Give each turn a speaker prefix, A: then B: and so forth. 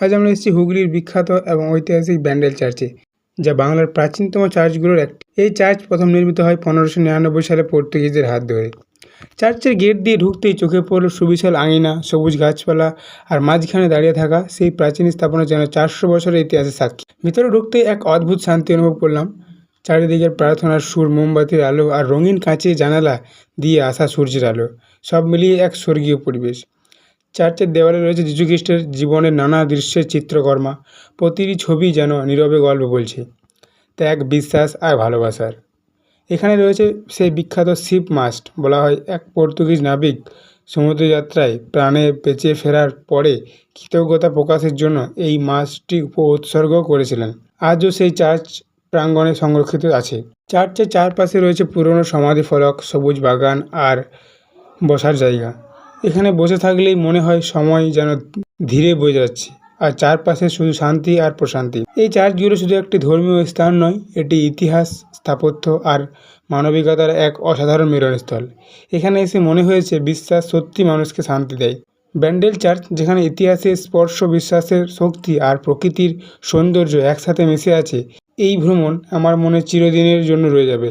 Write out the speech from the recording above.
A: আজ আমরা এসেছি হুগলির বিখ্যাত এবং ঐতিহাসিক ব্যান্ডেল চার্চে, যা বাংলার প্রাচীনতম চার্চগুলোর একটি। এই চার্চ প্রথম নির্মিত হয় পনেরোশো নিরানব্বই সালে পর্তুগিজদের হাত ধরে। চার্চের গেট দিয়ে ঢুকতেই চোখে পড়ল সুবিশাল আঙিনা, সবুজ গাছপালা আর মাঝখানে দাঁড়িয়ে থাকা সেই প্রাচীন স্থাপনা যেন চারশো বছরের ইতিহাসে সাক্ষী। ভিতরে ঢুকতেই এক অদ্ভুত শান্তি অনুভব করলাম। চারিদিকের প্রার্থনার সুর, মোমবাতির আলো আর রঙিন কাঁচের জানালা দিয়ে আসা সূর্যের আলো, সব মিলিয়ে এক স্বর্গীয় পরিবেশ। চার্চের দেওয়ালে রয়েছে যীশুখ্রিস্টের জীবনের নানা দৃশ্যের চিত্রকর্মা। প্রতিটি ছবি যেন নীরবে গল্প বলছে। ত্যাগ, বিশ্বাস আর ভালোবাসার। এখানে রয়েছে সেই বিখ্যাত শিপ মাস্ট বলা হয় এক পর্তুগিজ নাবিক সমুদ্রযাত্রায় প্রাণে বেঁচে ফেরার পরে কৃতজ্ঞতা প্রকাশের জন্য এই মাছটি উৎসর্গ করেছিলেন। আজও সেই চার্চ প্রাঙ্গণে সংরক্ষিত আছে। চার্চের চারপাশে রয়েছে পুরনো সমাধি ফলক সবুজ বাগান আর বসার জায়গা। এখানে বসে থাকলেই মনে হয় সময় যেন ধীরে বয়ে যাচ্ছে। আর চারপাশে শুধু শান্তি আর প্রশান্তি। এই চার্চগুলো শুধু একটি ধর্মীয় স্থান নয়, এটি ইতিহাস, স্থাপত্য আর মানবিকতার এক অসাধারণ মিলনস্থল। এখানে এসে মনে হয়েছে বিশ্বাস সত্যি মানুষকে শান্তি দেয়। ব্যান্ডেল চার্চ, যেখানে ইতিহাসের স্পর্শ, বিশ্বাসের শক্তি আর প্রকৃতির সৌন্দর্য একসাথে মিশে আছে, এই ভ্রমণ আমার মনে চিরদিনের জন্য রয়ে যাবে।